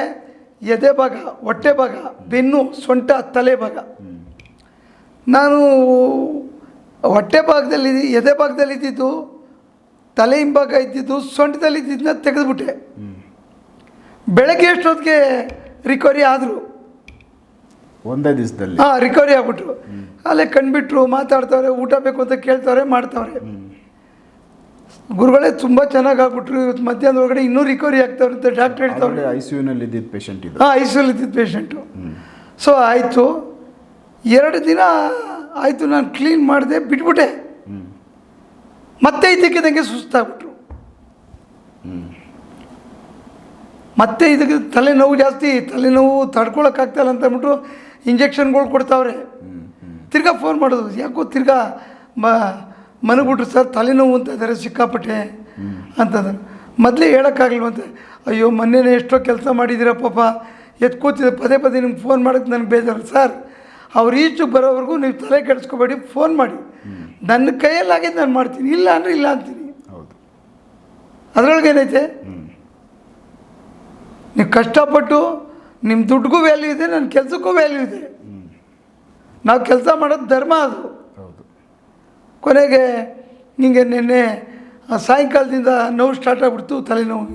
ಎದೆ ಭಾಗ ಹೊಟ್ಟೆ ಭಾಗ ಬೆನ್ನು ಸೊಂಟ ತಲೆ ಭಾಗ. ನಾನು ಹೊಟ್ಟೆ ಭಾಗದಲ್ಲಿ ಎದೆ ಭಾಗದಲ್ಲಿ ಇದ್ದಿದ್ದು ತಲೆ ಹಿಂಭಾಗ ಇದ್ದಿದ್ದು ಸೊಂಟದಲ್ಲಿ ಇದ್ದಿದ್ದನ್ನ ತೆಗೆದುಬಿಟ್ಟೆ. ಬೆಳಗ್ಗೆ ಎಷ್ಟೊತ್ತಿಗೆ ರಿಕವರಿ ಆದರು? ಒಂದೇ ದಿವಸದಲ್ಲಿ. ಹಾಂ ರಿಕವರಿ ಆಗ್ಬಿಟ್ರು. ಅಲ್ಲೇ ಕಂಡುಬಿಟ್ರು ಮಾತಾಡ್ತವ್ರೆ ಊಟ ಬೇಕು ಅಂತ ಕೇಳ್ತವ್ರೆ ಮಾಡ್ತವ್ರೆ. ಗುರುಗಳೇ ತುಂಬ ಚೆನ್ನಾಗಿ ಆಗ್ಬಿಟ್ರು ಇವತ್ತು ಮಧ್ಯಾಹ್ನದ ಒಳಗಡೆ ಇನ್ನೂ ರಿಕವರಿ ಅಂತ ಡಾಕ್ಟರ್ ಹೇಳ್ತಾವ್ರೆ ಐ ಸಿ ಯುನಲ್ಲಿ ಇದ್ದಿದ್ದ ಪೇಷಂಟ್ ಇದು. ಹಾಂ ಐಸಲ್ಲಿ ಇದ್ದಿದ್ದು ಪೇಷಂಟು ಸೊ ಆಯಿತು. ಎರಡು ದಿನ ಆಯಿತು ನಾನು ಕ್ಲೀನ್ ಮಾಡಿದೆ ಬಿಟ್ಬಿಟ್ಟೆ. ಮತ್ತೆ ಇದಕ್ಕಿದಂಗೆ ಸುಸ್ತಾಗ್ಬಿಟ್ರು. ಹ್ಞೂ ಮತ್ತೆ ಇದಕ್ಕೆ ತಲೆನೋವು ಜಾಸ್ತಿ ತಲೆನೋವು ತಡ್ಕೊಳಕ್ಕಾಗ್ತಾಯಿಲ್ಲ ಅಂತ ಅಂದ್ಬಿಟ್ಟು ಇಂಜೆಕ್ಷನ್ಗಳು ಕೊಡ್ತಾವ್ರೆ. ತಿರ್ಗಾ ಫೋನ್ ಮಾಡೋದು. ಯಾಕೋ ತಿರ್ಗಾ ಮ ಮನಗ್ಬಿಟ್ರು ಸರ್ ತಲೆನೋವು ಅಂತ ಇದ್ದಾರೆ ಸಿಕ್ಕಾಪಟ್ಟೆ ಅಂತಂದ್ರೆ. ಮೊದಲೇ ಹೇಳೋಕ್ಕಾಗಲ್ವಂತೆ ಅಯ್ಯೋ ಮೊನ್ನೆನೇ ಎಷ್ಟೋ ಕೆಲಸ ಮಾಡಿದ್ದೀರ ಪಾಪ. ಎತ್ ಕೂತಿದ್ದೆ ಪದೇ ಪದೇ ನಿಮ್ಗೆ ಫೋನ್ ಮಾಡೋಕ್ಕೆ ನನಗೆ ಬೇಜಾರು. ಸರ್ ಅವ್ರು ಈಚೆಗೆ ಬರೋವರೆಗೂ ನೀವು ತಲೆ ಕೆಡಿಸ್ಕೋಬೇಡಿ ಫೋನ್ ಮಾಡಿ. ನನ್ನ ಕೈಯಲ್ಲಾಗಿದ್ದು ನಾನು ಮಾಡ್ತೀನಿ ಇಲ್ಲ ಅಂದರೆ ಇಲ್ಲ ಅಂತೀನಿ. ಹೌದು. ಅದರೊಳಗೆ ಏನೈತೆ? ನೀವು ಕಷ್ಟಪಟ್ಟು ನಿಮ್ಮ ದುಡ್ಡಿಗೂ ವ್ಯಾಲ್ಯೂ ಇದೆ ನನ್ನ ಕೆಲಸಕ್ಕೂ ವ್ಯಾಲ್ಯೂ ಇದೆ. ನಾವು ಕೆಲಸ ಮಾಡೋದು ಧರ್ಮ ಅದು. ಕೊನೆಗೆ ಹಿಂಗೆ ನಿನ್ನೆ ಸಾಯಂಕಾಲದಿಂದ ನೋವು ಸ್ಟಾರ್ಟ್ ಆಗಿಬಿಡ್ತು ತಲೆನೋವು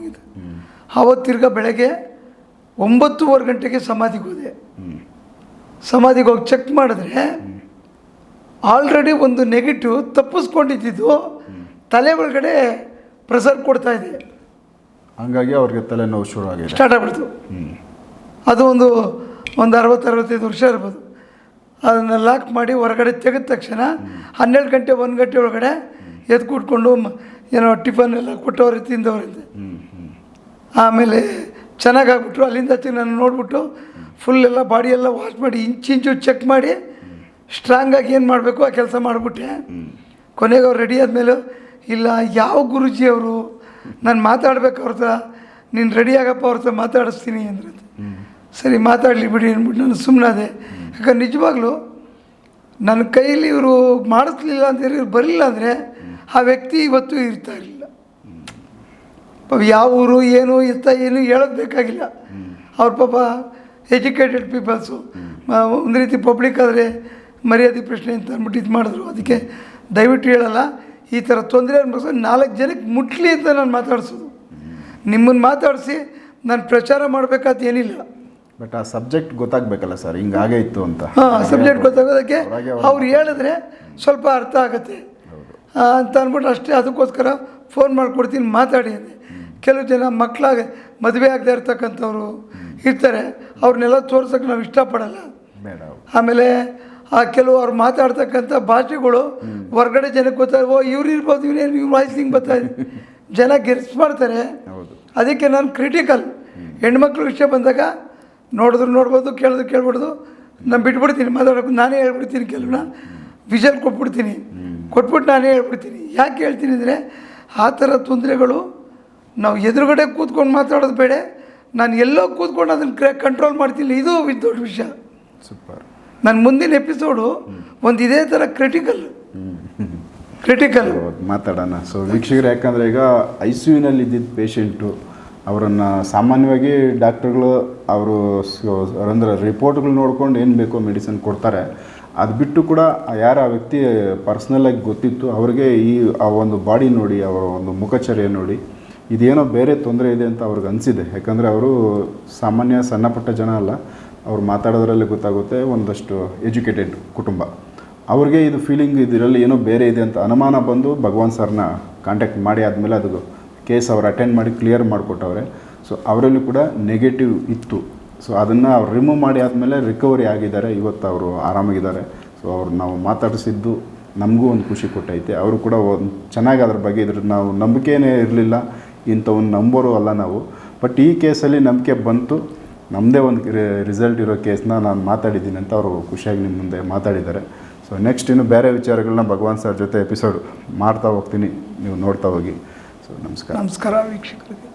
ಆವತ್ತು ತಿರ್ಗಾ ಬೆಳಗ್ಗೆ ಒಂಬತ್ತೂವರೆ ಗಂಟೆಗೆ ಸಮಾಧಿಗೆ ಹೋದೆ. ಸಮಾಧಿಗೆ ಹೋಗಿ ಚೆಕ್ ಮಾಡಿದ್ರೆ ಆಲ್ರೆಡಿ ಒಂದು ನೆಗೆಟಿವ್ ತಪ್ಪಿಸ್ಕೊಂಡಿದ್ದು ತಲೆ ಒಳಗಡೆ ಪ್ರೆಸರ್ ಕೊಡ್ತಾ ಇದೆ. ಹಂಗಾಗಿ ಅವ್ರಿಗೆ ತಲೆನೋವು ಶುರು ಆಗಿದೆ. ಸ್ಟಾರ್ಟ್ ಆಗ್ಬಿಡ್ತು. ಅದು ಒಂದು ಒಂದು ಅರವತ್ತು ಅರವತ್ತೈದು ವರ್ಷ ಇರ್ಬೋದು. ಅದನ್ನು ಲಾಕ್ ಮಾಡಿ ಹೊರಗಡೆ ತೆಗೆದ ತಕ್ಷಣ ಹನ್ನೆರಡು ಗಂಟೆ, ಒಂದು ಗಂಟೆ ಒಳಗಡೆ ಎದ್ದು ಕೂಡ್ಕೊಂಡು ಏನೋ ಟಿಫನ್ ಎಲ್ಲ ಕೊಟ್ಟವ್ರೆ ತಿಂದವ್ರಿಂದ ಆಮೇಲೆ ಚೆನ್ನಾಗಾಗ್ಬಿಟ್ರು ಅಲ್ಲಿಂದ ನಾನು ನೋಡ್ಬಿಟ್ಟು ಫುಲ್ ಎಲ್ಲ ಬಾಡಿ ಎಲ್ಲ ವಾಶ್ ಮಾಡಿ ಇಂಚು ಇಂಚು ಚೆಕ್ ಮಾಡಿ ಸ್ಟ್ರಾಂಗಾಗಿ ಏನು ಮಾಡಬೇಕು ಆ ಕೆಲಸ ಮಾಡಿಬಿಟ್ಟೆ. ಕೊನೆಗೆ ಅವ್ರು ರೆಡಿ ಆದಮೇಲೆ, ಇಲ್ಲ, ಯಾವ ಗುರುಜಿ ಅವರು? ನಾನು ಮಾತಾಡ್ಬೇಕು ಅವ್ರ ಹತ್ರ. ನೀನು ರೆಡಿ ಆಗಪ್ಪ ಅವ್ರ ಮಾತಾಡಿಸ್ತೀನಿ ಅಂದ್ರೆ ಸರಿ, ಮಾತಾಡಲಿ ಬಿಡಿ ಅಂದ್ಬಿಟ್ಟು ನಾನು ಸುಮ್ಮನಾದೆ ಯಾಕಂದ್ರೆ ನಿಜವಾಗ್ಲೂ ನನ್ನ ಕೈಯಲ್ಲಿ ಇವರು ಮಾಡಿಸ್ಲಿಲ್ಲ ಅಂತ ಇವ್ರು ಬರಲಿಲ್ಲ ಅಂದರೆ ಆ ವ್ಯಕ್ತಿ ಇವತ್ತು ಇರ್ತಾ ಇರಲಿಲ್ಲ. ಯಾವ ಊರು, ಏನು ಇರ್ತ ಏನು ಹೇಳೋದು ಬೇಕಾಗಿಲ್ಲ. ಅವ್ರ ಪಾಪ ಎಜುಕೇಟೆಡ್ ಪೀಪಲ್ಸು. ಒಂದು ರೀತಿ ಪಬ್ಲಿಕ್ ಆದರೆ ಮರ್ಯಾದೆ ಪ್ರಶ್ನೆ ಅಂತ ಅಂದ್ಬಿಟ್ಟು ಇದು ಮಾಡಿದ್ರು. ಅದಕ್ಕೆ ದಯವಿಟ್ಟು ಹೇಳಲ್ಲ, ಈ ಥರ ತೊಂದರೆ ಅನ್ಬೋದು ನಾಲ್ಕು ಜನಕ್ಕೆ ಮುಟ್ಲಿ ಅಂತ ನಾನು ಮಾತಾಡಿಸೋದು. ನಿಮ್ಮನ್ನು ಮಾತಾಡಿಸಿ ನಾನು ಪ್ರಚಾರ ಮಾಡಬೇಕಾದ ಏನಿಲ್ಲ. ಬಟ್ ಆ ಸಬ್ಜೆಕ್ಟ್ ಗೊತ್ತಾಗಬೇಕಲ್ಲ ಸರ್ ಹಿಂಗಾಗೆ ಇತ್ತು ಅಂತ. ಹಾಂ ಸಬ್ಜೆಕ್ಟ್ ಗೊತ್ತಾಗೋದಕ್ಕೆ ಅವ್ರು ಹೇಳಿದ್ರೆ ಸ್ವಲ್ಪ ಅರ್ಥ ಆಗುತ್ತೆ. ಅಂತ ಅಂದ್ಬಿಟ್ಟು ಅಷ್ಟೇ ಅದಕ್ಕೋಸ್ಕರ ಫೋನ್ ಮಾಡಿಕೊಡ್ತೀನಿ ಮಾತಾಡಿ ಕೆಲವು ಜನ ಮಕ್ಕಳಾಗ ಮದುವೆ ಆಗದೆ ಇರ್ತಕ್ಕಂಥವ್ರು ಇರ್ತಾರೆ. ಅವ್ರನ್ನೆಲ್ಲ ತೋರ್ಸೋಕೆ ನಾವು ಇಷ್ಟಪಡಲ್ಲ. ಆಮೇಲೆ ಆ ಕೆಲವು ಅವ್ರು ಮಾತಾಡ್ತಕ್ಕಂಥ ಭಾಷೆಗಳು ಹೊರಗಡೆ ಜನಕ್ಕೆ ಗೊತ್ತಾಗ ಓ ಇವ್ರು ಇರ್ಬೋದು ಇವ್ರೇನು ಇವ್ರ ವಾಯ್ಸ್ ಹಿಂಗೆ ಬರ್ತಾ ಇದೆ. ಜನ ಗೆರ್ಸ್ ಮಾಡ್ತಾರೆ. ಅದಕ್ಕೆ ನಾನು ಕ್ರಿಟಿಕಲ್ ಹೆಣ್ಮಕ್ಳು ವಿಷಯ ಬಂದಾಗ ನೋಡಿದ್ರು ನೋಡ್ಬೋದು ಕೇಳಿದ್ರು ಕೇಳ್ಬಿಡ್ದು. ನಾನು ಬಿಟ್ಬಿಡ್ತೀನಿ ಮಾತಾಡೋಕೆ ನಾನೇ ಹೇಳ್ಬಿಡ್ತೀನಿ ಕೆಲವನ್ನ ವಿಷಲ್ ಕೊಟ್ಬಿಡ್ತೀನಿ. ಕೊಟ್ಬಿಟ್ಟು ನಾನೇ ಹೇಳ್ಬಿಡ್ತೀನಿ. ಯಾಕೆ ಹೇಳ್ತೀನಿ ಅಂದರೆ ಆ ಥರ ತೊಂದರೆಗಳು ನಾವು ಎದುರುಗಡೆ ಕೂತ್ಕೊಂಡು ಮಾತಾಡೋದು ಬೇಡ. ನಾನು ಎಲ್ಲೋ ಕೂತ್ಕೊಂಡು ಅದನ್ನು ಕಂಟ್ರೋಲ್ ಮಾಡ್ತೀನಿ ಇದು ಇದು ದೊಡ್ಡ ವಿಷಯ. ಸೂಪರ್. ನನ್ನ ಮುಂದಿನ ಎಪಿಸೋಡು ಒಂದು ಇದೇ ಥರ ಕ್ರಿಟಿಕಲ್ ಕ್ರಿಟಿಕಲ್ ಮಾತಾಡೋಣ. ಸೊ ವೀಕ್ಷಕರು ಯಾಕಂದರೆ ಈಗ ಐ ಸಿ ಯುನಲ್ಲಿ ಇದ್ದಿದ್ದ ಪೇಷಂಟು ಅವರನ್ನು ಸಾಮಾನ್ಯವಾಗಿ ಡಾಕ್ಟ್ರುಗಳು ಅವರು ಅಂದರೆ ರಿಪೋರ್ಟ್ಗಳು ನೋಡ್ಕೊಂಡು ಏನು ಬೇಕೋ ಮೆಡಿಸಿನ್ ಕೊಡ್ತಾರೆ. ಅದು ಬಿಟ್ಟು ಕೂಡ ಯಾರು ಆ ವ್ಯಕ್ತಿ ಪರ್ಸ್ನಲಾಗಿ ಗೊತ್ತಿತ್ತು, ಅವ್ರಿಗೆ ಈ, ಆ ಒಂದು ಬಾಡಿ ನೋಡಿ ಅವರ ಒಂದು ಮುಖಚರ್ಯ ನೋಡಿ, ಇದೇನೋ ಬೇರೆ ತೊಂದರೆ ಇದೆ ಅಂತ ಅವ್ರಿಗೆ ಅನಿಸಿದೆ. ಯಾಕಂದರೆ ಅವರು ಸಾಮಾನ್ಯ ಸಣ್ಣಪುಟ್ಟ ಜನ ಅಲ್ಲ, ಅವ್ರು ಮಾತಾಡೋದ್ರಲ್ಲೇ ಗೊತ್ತಾಗುತ್ತೆ, ಒಂದಷ್ಟು ಎಜುಕೇಟೆಡ್ ಕುಟುಂಬ. ಅವ್ರಿಗೆ ಇದು ಫೀಲಿಂಗ್ ಇದರಲ್ಲಿ ಏನೋ ಬೇರೆ ಇದೆ ಅಂತ ಅನುಮಾನ ಬಂದು ಭಗವಾನ್ ಸರ್ನ ಕಾಂಟ್ಯಾಕ್ಟ್ ಮಾಡಿ ಆದಮೇಲೆ ಅದು ಕೇಸ್ ಅವ್ರು ಅಟೆಂಡ್ ಮಾಡಿ ಕ್ಲಿಯರ್ ಮಾಡಿಕೊಟ್ಟವ್ರೆ. ಸೊ ಅವರಲ್ಲೂ ಕೂಡ ನೆಗೆಟಿವ್ ಇತ್ತು. ಸೊ ಅದನ್ನು ಅವ್ರು ರಿಮೂವ್ ಮಾಡಿ ಆದಮೇಲೆ ರಿಕವರಿ ಆಗಿದ್ದಾರೆ. ಇವತ್ತು ಅವರು ಆರಾಮಾಗಿದ್ದಾರೆ. ಸೊ ಅವ್ರು ನಾವು ಮಾತಾಡಿಸಿದ್ದು ನಮಗೂ ಒಂದು ಖುಷಿ ಕೊಟ್ಟೈತೆ. ಅವರು ಕೂಡ ಒಂದು ಚೆನ್ನಾಗಿ ಅದ್ರ ಬಗ್ಗೆ ಇದ್ರ. ನಾವು ನಂಬಿಕೆನೇ ಇರಲಿಲ್ಲ. ಇಂಥವನ್ನು ನಂಬೋರು ಅಲ್ಲ ನಾವು. ಬಟ್ ಈ ಕೇಸಲ್ಲಿ ನಂಬಿಕೆ ಬಂತು. ನಮ್ಮದೇ ಒಂದು ರಿಸಲ್ಟ್ ಇರೋ ಕೇಸ್ನ ನಾನು ಮಾತಾಡಿದ್ದೀನಿ ಅಂತ ಅವರು ಖುಷಿಯಾಗಿ ನಿಮ್ಮ ಮುಂದೆ ಮಾತಾಡಿದ್ದಾರೆ. ಸೊ ನೆಕ್ಸ್ಟ್ ಇನ್ನು ಬೇರೆ ವಿಚಾರಗಳನ್ನ ಭಗವಾನ್ ಸರ್ ಜೊತೆ ಎಪಿಸೋಡ್ ಮಾಡ್ತಾ ಹೋಗ್ತೀನಿ. ನೀವು ನೋಡ್ತಾ ಹೋಗಿ. ಸೊ ನಮಸ್ಕಾರ. ನಮಸ್ಕಾರ ವೀಕ್ಷಕರಿಗೆ.